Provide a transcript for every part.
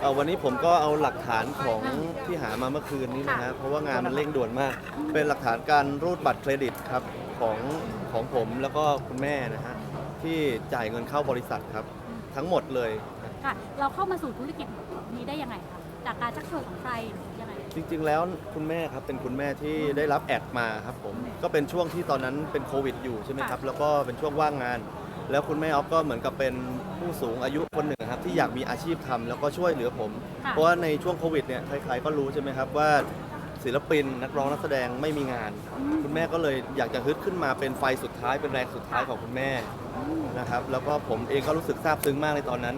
เอ่อวันนี้ผมก็เอาหลักฐานของที่หามาเมื่อคืนนี้นะฮะเพราะว่างานมันเร่งด่วนมาก เป็นหลักฐานการรูดบัตรเครดิตครับของของผมแล้วก็คุณแม่นะฮะที่จ่ายเงินเข้าบริษัทครับ ทั้งหมดเลย ค่ะ เราเข้ามาสู่ธุรกิจนี้ได้ยังไงคะจากการชักชวนของใครหรือยังไง จริงๆ แล้วคุณแม่ครับเป็นคุณแม่ที่ได้รับแอดมาครับผมก็เป็นช่วงที่ตอนนั้นเป็นโควิดอยู่ใช่ไหมครับ แล้วก็เป็นช่วงว่างงาน แล้วคุณแม่ออฟก็เหมือนกับเป็นผู้สูงอายุคนหนึ่งครับที่อยากมีอาชีพทำแล้วก็ช่วยเหลือผม ค่ะ เพราะว่าในช่วงโควิดเนี่ยใครๆก็รู้ใช่ไหมครับว่าศิลปินนักร้องนักแสดงไม่มีงานอืมคุณแม่ก็เลยอยากจะฮึดขึ้นมาเป็นไฟสุดท้ายเป็นแรงสุดท้ายของคุณแม่นะครับแล้วก็ผมเองก็รู้สึกซาบซึ้งมากในตอนนั้น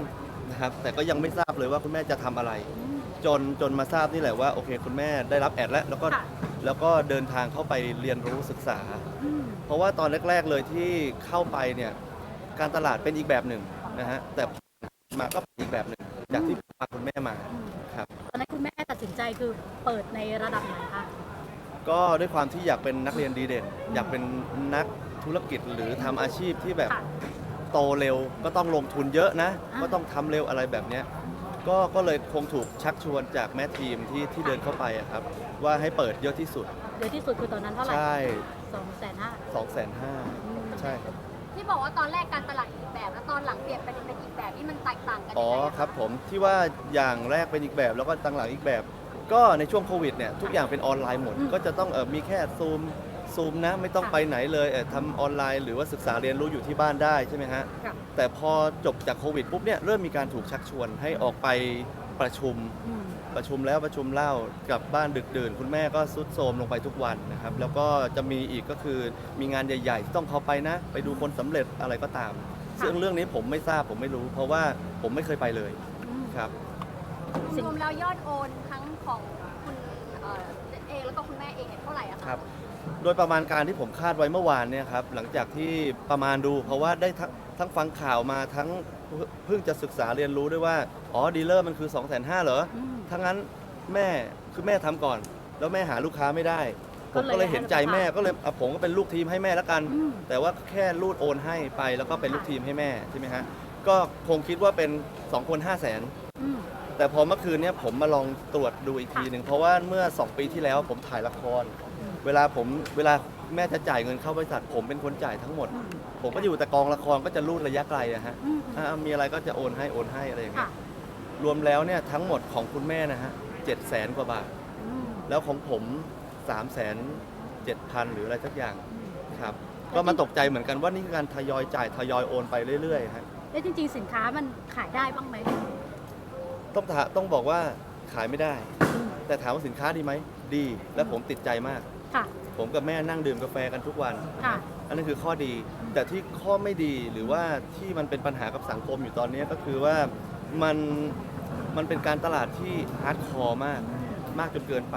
นะครับแต่ก็ยังไม่ทราบเลยว่าคุณแม่จะทำอะไรอืมจนจนมาทราบนี่แหละว่าโอเค คุณแม่ได้รับแอดแล้วแล้วก็ค่ะ แล้วก็เดินทางเข้าไปเรียนรู้ศึกษาอืมเพราะว่าตอนแรก ๆ เลยที่เข้าไปเนี่ย การตลาดเป็นอีกแบบหนึ่งนะฮะแต่มาก็เป็นอีกแบบหนึ่งจากที่พาคุณแม่มาอืมครับตอนนั้นคุณแม่ตัดสินใจคือเปิดในระดับไหนคะก็ด้วยความที่อยากเป็นนักเรียนดีเด่น อยากเป็นนักธุรกิจหรือทำอาชีพที่แบบค่ะโตเร็วก็ต้องลงทุนเยอะนะอ่าก็ต้องทำเร็วอะไรแบบเนี้ยก็ก็เลยคงถูกชักชวนจากแม่ทีมที่ที่เดินเข้าไปอะครับ ว่าให้เปิดเยอะที่สุด เยอะที่สุดคือตอนนั้นเท่าไหร่ใช่สองแสนห้า2องแสนห้าใช่ครับ ที่บอกว่าตอนแรกการตลาดอีกแบบ แล้วตอนหลังเปลี่ยนเป็นเป็นอีกแบบนี่มันแตกต่างกันอ๋ยัองไงอะะครับผมที่ว่าอย่างแรกเป็นอีกแบบแล้วก็ตั้งหลังอีกแบบ ก็ในช่วงโควิดเนี่ยทุกอย่างเป็นออนไลน์หมด ก็จะต้องเออมีแค่ซูมซูมนะไม่ต้องไปไหนเลยเออทำออนไลน์หรือว่าศึกษาเรียนรู้อยู่ที่บ้านได้ใช่ไหมฮะ ค่ะ แต่พอจบจากโควิดปุ๊บเนี่ยเริ่มมีการถูกชักชวนให้ออกไป ประชุมอืมประชุมแล้วประชุมเล่ากลับบ้านดึกดื่น คุณแม่ก็ซุดโทรมลงไปทุกวันนะครับ แล้วก็จะมีอีกก็คือมีงานใหญ่ ๆ ที่ต้องเขาไปนะ ไปดูคนสำเร็จอะไรก็ตาม ซึ่งเรื่องนี้ผมไม่ทราบผมไม่รู้ เพราะว่าผมไม่เคยไปเลยอืมครับ รวมๆแล้วยอดโอนทั้งของคุณเอ่อเองแล้วก็คุณแม่เองเนี่ยเท่าไหร่อะคะครับ โดยประมาณการที่ผมคาดไว้เมื่อวานเนี่ยครับหลังจากที่ประมาณดูเพราะว่าได้ทั้ง ทั้งฟังข่าวมาทั้งเพิ่งจะศึกษาเรียนรู้ด้วยว่า อ๋อดีลเลอร์มันคือ 2 5 0 0 0 0เหรออืมถ้างั้นแม่คือแม่ทำก่อน แล้วแม่หาลูกค้าไม่ได้ ผก็มเลยก็เลยเห็นใจแม่ให้ลูกค้าก็เลยอะผมก็เป็นลูกทีมให้แม่แล้วกัน อืม แต่ว่าแค่รูดโอนให้ไปแล้วก็เป็นลูกทีมให้แม่ใช่ไหมฮะก็คงคิดว่าเป็น2คน5 0 0 0 0น อืม แต่พอเมื่อคืนเนี้ยผมมาลองตรวจดูอีกทีหนึ่งเพราะว่าเมื่อ 2 ปีที่แล้วผมถ่ายละครอืมเวลาผมเวลาแม่จะจ่ายเงินเข้าบริษัท ผมเป็นคนจ่ายทั้งหมด อืม ผมก็อยู่แต่กองละครก็จะรูดระยะไกลอะฮะอืม อ่ามีอะไรก็จะโอนให้โอนให้อะไรอย่างเงี้ค่ะยรวมแล้วเนี่ยทั้งหมดของคุณแม่นะฮะเจ็ดแสนกว่าบาท อืมแล้วของผม3ามแสนเจ็ดพันหรืออะไรสักอย่างอืมครับ ก็มาตกใจเหมือนกันว่านี่คือการทยอยจ่ายทยอยโอนไปเรื่อยๆฮะแล้วจริง ๆ สินค้ามันขายได้บ้างไหมต้องถาต้องบอกว่าขายไม่ได้ อืมแต่ถามว่าสินค้าดีไหมดี และผมติดใจมาก ค่ะ ผมกับแม่นั่งดื่มกาแฟกันทุกวัน ค่ะ อันนั้นคือข้อดี แต่ที่ข้อไม่ดีหรือว่าที่มันเป็นปัญหากับสังคมอยู่ตอนนี้ก็คือว่ามันมันเป็นการตลาดที่ฮาร์ดคอร์มาก มากจนเกินไป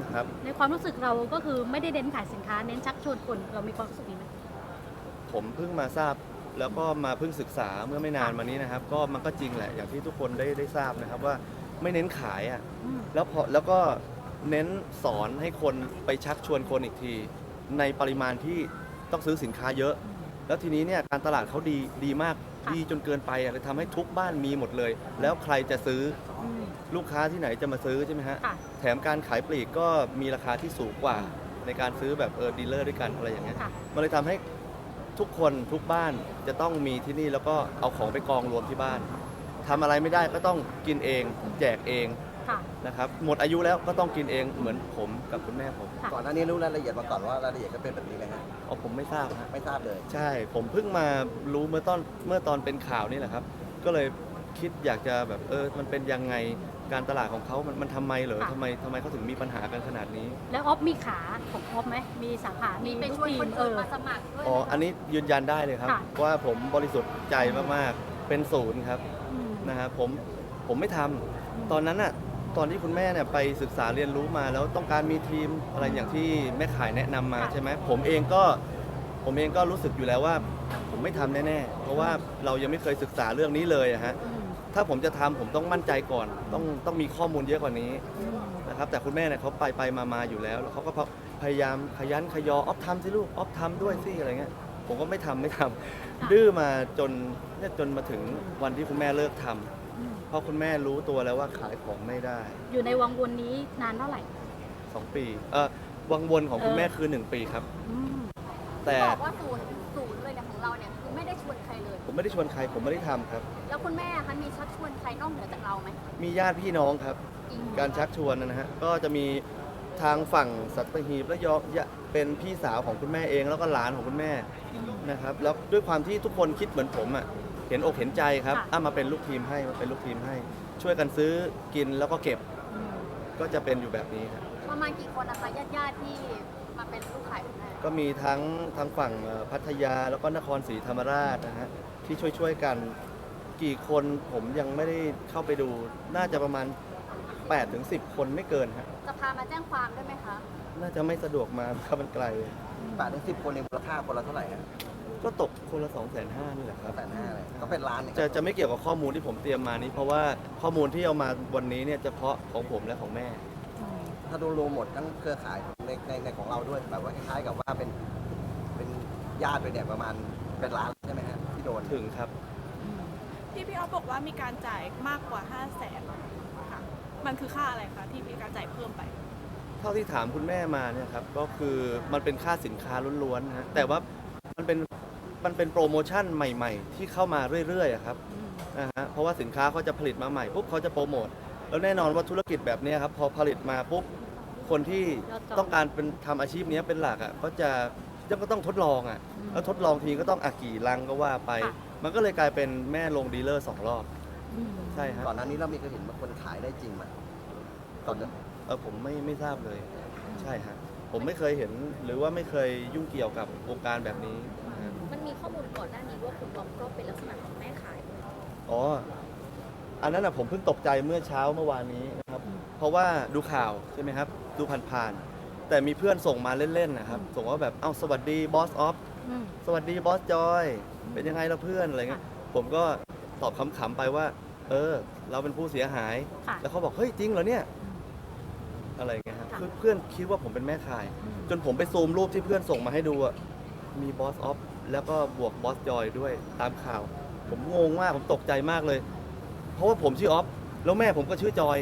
นะครับ ในความรู้สึกเราก็คือไม่ได้เน้นขายสินค้า เน้นชักชวนคนเรามีความรู้สึกนี้ไหม ผมเพิ่งมาทราบแล้วก็มาเพิ่งศึกษาเมื่อไม่นานมานี้นะครับ ก็มันก็จริงแหละอย่างที่ทุกคนได้ได้ทราบนะครับว่าไม่เน้นขายอะ อืม แล้วพอแล้วก็ เน้นสอนให้คนไปชักชวนคนอีกที ในปริมาณที่ต้องซื้อสินค้าเยอะ แล้วทีนี้เนี่ยการตลาดเขาดีดีมากค่ะดีจนเกินไปอะเลยทำให้ทุกบ้านมีหมดเลย แล้วใครจะซื้ออืม ลูกค้าที่ไหนจะมาซื้อใช่ไหมฮะค่ะ แถมการขายปลีกก็มีราคาที่สูงกว่า ในการซื้อแบบเออดีลเลอร์ด้วยกันอะไรอย่างเงี้ย ค่ะ มันเลยทำให้ทุกคนทุกบ้านจะต้องมีที่นี่แล้วก็เอาของไปกองรวมที่บ้านทำอะไรไม่ได้ก็ต้องกินเอง แจกเอง ค่ะ นะครับหมดอายุแล้วก็ต้องกินเองเหมือนผมกับคุณแม่ผมค่ะก่อนหน้านี้รู้รายละเอียดมาก่อนว่ารายละเอียดก็เป็นแบบนี้ไหมฮะอ๋อผมไม่ทราบฮะไม่ทราบเลย ใช่ผมเพิ่งมารู้เมื่อตอนเมื่อตอนเป็นข่าวนี่แหละครับ ก็เลยคิดอยากจะแบบเออมันเป็นยังไงการตลาดของเขามันมันทำไมเหรอค่ะ ทำไมทำไมเขาถึงมีปัญหากันขนาดนี้ แล้วออฟมีขาของออฟไหมมีสาขา มีมีไปลูกช่วยทีคมนเออื่นอ มาสมัครด้วยอ๋อไหมคะอันนี้ยืนยันได้เลยครับ ค่ะ ว่าผมบริสุทธิ์ใจมาก ๆ เป็นศูนย์ครับอืม นะฮะผมผมไม่ทำตอนนั้นน่ะ ตอนที่คุณแม่เนี่ยไปศึกษาเรียนรู้มาแล้วต้องการมีทีมอะไรอย่างที่แม่ขายแนะนำมาค่ะใช่ไหมผมเองก็ผมเองก็รู้สึกอยู่แล้วว่า ผมไม่ทำแน่ๆ เพราะว่าเรายังไม่เคยศึกษาเรื่องนี้เลยอะฮะอืมถ้าผมจะทำผมต้องมั่นใจก่อน ต้องต้องมีข้อมูลเยอะกว่านี้อืมนะครับแต่คุณแม่เนี่ยเขาไปไปมามาอยู่แล้วแล้วเขาก็พยายามขยันขยอออฟทำสิลูกออฟทำด้วยสิอะไรเงี้ยผผมก็ไม่ทำไม่ทำดื้อมาจนเนี่ยจนมาถึงวันที่คุณแม่เลิกทำอืม เพราะคุณแม่รู้ตัวแล้วว่าขายของไม่ได้ อยู่ในวังวนนี้นานเท่าไหร่ 2 ปีเออวังวนของคุณเออแม่คือ 1 ปีครับ อืมแต่บอกว่าศูนย์ศูนย์เลยเนี่ยของเราเนี่ยคือไม่ได้ชวนใครเลย ผมไม่ได้ชวนใครผมไม่ได้ทำครับ แล้วคุณแม่คะมีชักชวนใครนอกเหนือจากเราไหมมีญาติพี่น้องครับอีกการชักชวนนะฮะก็จะมีทางฝั่งสัตหีบและยองยะเป็นพี่สาวของคุณแม่เองแล้วก็หลานของคุณแม่นะครับแล้วด้วยความที่ทุกคนคิดเหมือนผมอะ เห็นอกเห็นใจครับค่ะอะมาเป็นลูกทีมให้มาเป็นลูกทีมให้ ช่วยกันซื้อกินแล้วก็เก็บอืมก็จะเป็นอยู่แบบนี้ครับประมาณกี่คนนะคะญาติญาติๆที่มาเป็นลูกขายคุณแม่ก็มีทั้งทางฝั่งเอ่อพัทยาแล้วก็นครศรีธรรมราชนะฮะที่ช่วยช่วยๆกัน กี่คนผมยังไม่ได้เข้าไปดู น่าจะประมาณ8ถึง10 คนไม่เกินฮะจะพามาแจ้งความได้ไหมคะ น่าจะไม่สะดวกมาครับมันไกลแปดถึงสิบคนในมูลค่าคนละเท่าไหร่ฮะ ก็ตกคนละ2 5 0 0 0นี่แหละครับแปดห้าเลยก็เป็นล้านเนี่ยจะจะไม่เกี่ยวกับข้อมูลที่ผมเตรียมมานี้ เพราะว่าข้อมูลที่เอามาวันนี้เนี่ยเฉพาะของผมและของแม่อืมถ้าดูรวมหมดทั้งเครือข่ายในในในของเราด้วยแบบว่าคล้ายๆกับว่าเป็นเป็นญาติไปเนี่ยประมาณเป็นล้านใช่ไหมฮะที่โดนถึงครับ ที่พี่อ๊อฟบอกว่ามีการจ่ายมากกว่า 5 0 0แสนค่ะ มันคือค่าอะไรคะที่มีการจ่ายเพิ่มไป เท่าที่ถามคุณแม่มาเนี่ยครับก็คือมันเป็นค่าสินค้าล้วนๆนะฮะแต่ว่ามันเป็น มันเป็นโปรโมชั่นใหม่ ๆ ที่เข้ามาเรื่อยๆอะครับอืมนะฮะเพราะว่าสินค้าเขาจะผลิตมาใหม่ปุ๊บเขาจะโปรโมทแล้วแน่นอนว่าธุรกิจแบบเนี้ยครับพอผลิตมาปุ๊บคนที่ยอดจอง ต้องการเป็นทำอาชีพเนี้ยเป็นหลักอะก็จะก็ต้องทดลองอะอืมแล้วทดลองทีก็ต้องอากี่ลังก็ว่าไปค่ะมันก็เลยกลายเป็นแม่ลงดีลเลอร์สองรอบอืมใช่ฮะก่อนหน้านี้เรามีเคยเห็นว่าคนขายได้จริงไหมก่อนจะเออผมไม่ไม่ทราบเลย ใช่ฮะผมไม่เคยเห็นหรือว่าไม่เคยยุ่งเกี่ยวกับวงการแบบนี้นะฮะ มันมีข้อมูลก่อนหน้านี้ว่าคุณอ๊อฟก็เป็นลักษณะของแม่ขายอ๋อ อันนั้นนะผมเพิ่งตกใจเมื่อเช้าเมื่อวานนี้นะครับ เพราะว่าดูข่าวใช่ไหมครับ ดูผ่านๆ แต่มีเพื่อนส่งมาเล่นๆนะครับ ส่งว่าแบบเอ้าสวัสดีบอสออฟ อืม สวัสดีบอสจอย เป็นยังไงล่ะเพื่อนอะไรเงี้ย ผมก็ตอบขำๆไปว่า เออ เราเป็นผู้เสียหาย ค่ะแล้วเขาบอก เฮ้ย จริงเหรอเนี่ย อะไรเงี้ยครับค่ะ คือเพื่อนคิดว่าผมเป็นแม่ขายอืมจนผมไปซูมรูปที่เพื่อนส่งมาให้ดูอะมีบอสออฟ แล้วก็บวกบอสจอยด้วยตามข่าว ผมงงมากผมตกใจมากเลย เพราะว่าผมชื่อออฟแล้วแม่ผมก็ชื่อจอย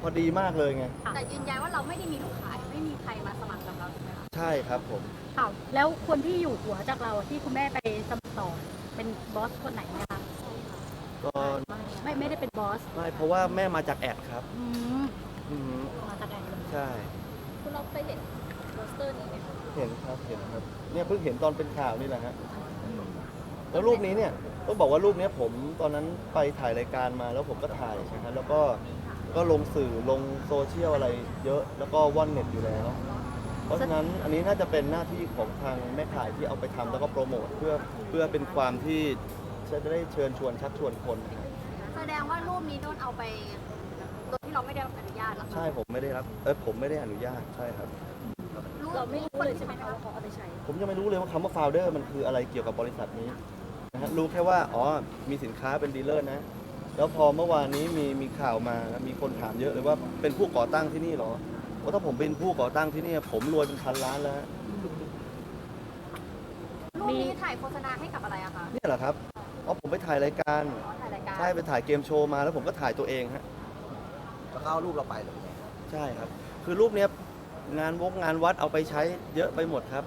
พอดีมากเลยไง แต่ยืนยันว่าเราไม่ได้มีลูกขายไม่มีใครมาสมัครกับเราใช่ไหมคะใช่ครับผม ค่ะแล้วคนที่อยู่หัวจากเราที่คุณแม่ไปสมัครต่อเป็นบอสคนไหนไหมคะก็ไม่ไม่ได้เป็นบอสไม่เพราะว่าแม่มาจากแอดครับอืมอือหือมาจากไหนเลยใช่ คุณอ๊อฟเคยเห็นโปสเตอร์นี้ไหมคะ เห็นครับเห็นครับเนี่ยเพิ่งเห็นตอนเป็นข่าวนี่แหละฮะแล้วรูปนี้เนี่ยต้องบอกว่ารูปเนี้ยผมตอนนั้นไปถ่ายรายการมาแล้วผมก็ถ่ายนะฮะแล้วก็ก็ลงสื่อลงโซเชียลอะไรเยอะแล้วก็ว่อนเน็ตอยู่แล้ว เพราะฉะนั้นอันนี้น่าจะเป็นหน้าที่ของทางแม่ขายที่เอาไปทำแล้วก็โปรโมทเพื่อเพื่อเป็นความที่จะได้เชิญชวนชักชวนคนนะครับ แสดงว่ารูปนี้โดนเอาไปโดยที่เราไม่ได้รับอนุญาตเหรอคะ ใช่ผมไม่ได้รับ เออผมไม่ได้อนุญาตใช่ครับ เราไม่รู้เลยใช่ไหมคะว่าเขาเอาไปใช้ ผมยังไม่รู้เลยว่าคำว่า founder มันคืออะไรเกี่ยวกับบริษัทนี้นะฮะรู้แค่ว่า อ๋อ มีสินค้าเป็นดีลเลอร์นะ แล้วพอเมื่อวานนี้มีมีข่าวมานะมีคนถามเยอะเลยว่าเป็นผู้ก่อตั้งที่นี่เหรอว่าถ้าผมเป็นผู้ก่อตั้งที่นี่ ผมรวยเป็นพันล้านแล้วฮะรูปนี้ถ่ายโฆษณาให้กับอะไรอะคะเนี่ยเหรอครับ อ๋อ ผมไปถ่ายรายการ อ๋อถ่ายรายการใช่ไปถ่ายเกมโชว์มาแล้วผมก็ถ่ายตัวเองฮะ แล้วก็เอารูปเราไปเลย ใช่ครับ คือรูปเนี้ย งานวงงานวัดเอาไปใช้เยอะไปหมดครับ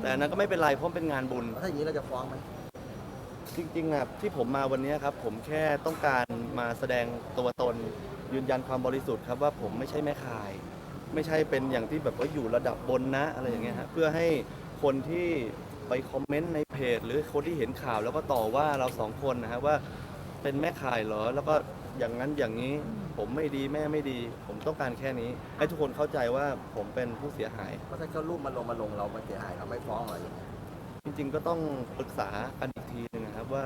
แต่อันนั้นก็ไม่เป็นไรเพราะเป็นงานบุญแล้วถ้าอย่างนี้เราจะฟ้องไหมจริงๆอะที่ผมมาวันนี้ครับ ผมแค่ต้องการมาแสดงตัวตน ยืนยันความบริสุทธิ์ครับว่าผมไม่ใช่แม่ขาย ไม่ใช่เป็นอย่างที่แบบว่าอยู่ระดับบนนะอะไรอย่างเงี้ยฮะเพื่อให้คนที่ไปคอมเมนต์ในเพจ หรือคนที่เห็นข่าวแล้วก็ต่อว่าเราสองคนนะฮะว่าเป็นแม่ขายเหรอแล้วก็อย่างนั้นอย่างนี้ ผมไม่ดีแม่ไม่ดี ผมต้องการแค่นี้ ให้ทุกคนเข้าใจว่าผมเป็นผู้เสียหาย เพราะถ้าเขารูปมาลงมาลงเราไม่เสียหายเราไม่ฟ้องเหรออย่างเงี้ยจริง ๆ ก็ต้องปรึกษากันอีกทีหนึงนะครับว่า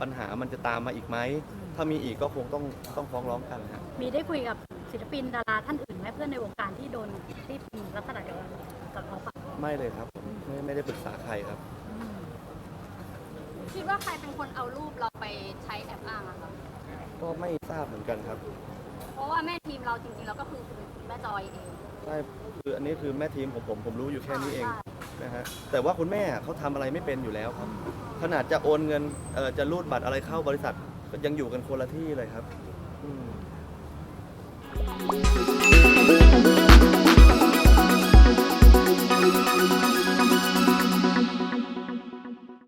ปัญหามันจะตามมาอีกไหม ถ้ามีอีกก็คงต้องต้องฟ้องร้องกันนะฮะ มีได้คุยกับศิลปินดาราท่านอื่นไหมเพื่อนในวงการที่โดนที่มีลักษณะเดียวกันกับเขาปะไม่เลยครับผมไม่ไม่ได้ปรึกษาใครครับอืมคิดว่าใครเป็นคนเอารูปเราไปใช้แอบอ้างอะคะ ก็ไม่ทราบเหมือนกันครับเพราะว่าแม่ทีมเราจริงๆแล้วก็คือคุณแม่จอยเอง ใช่คืออันนี้คือแม่ทีมของผมผมรู้อยู่แค่นี้เองใช่นะฮะแต่ว่าคุณแม่เขาทำอะไรไม่เป็นอยู่แล้วครับ ขนาดจะโอนเงินเอ่อจะรูดบัตรอะไรเข้าบริษัทก็ยังอยู่กันคนละที่เลยครับอืม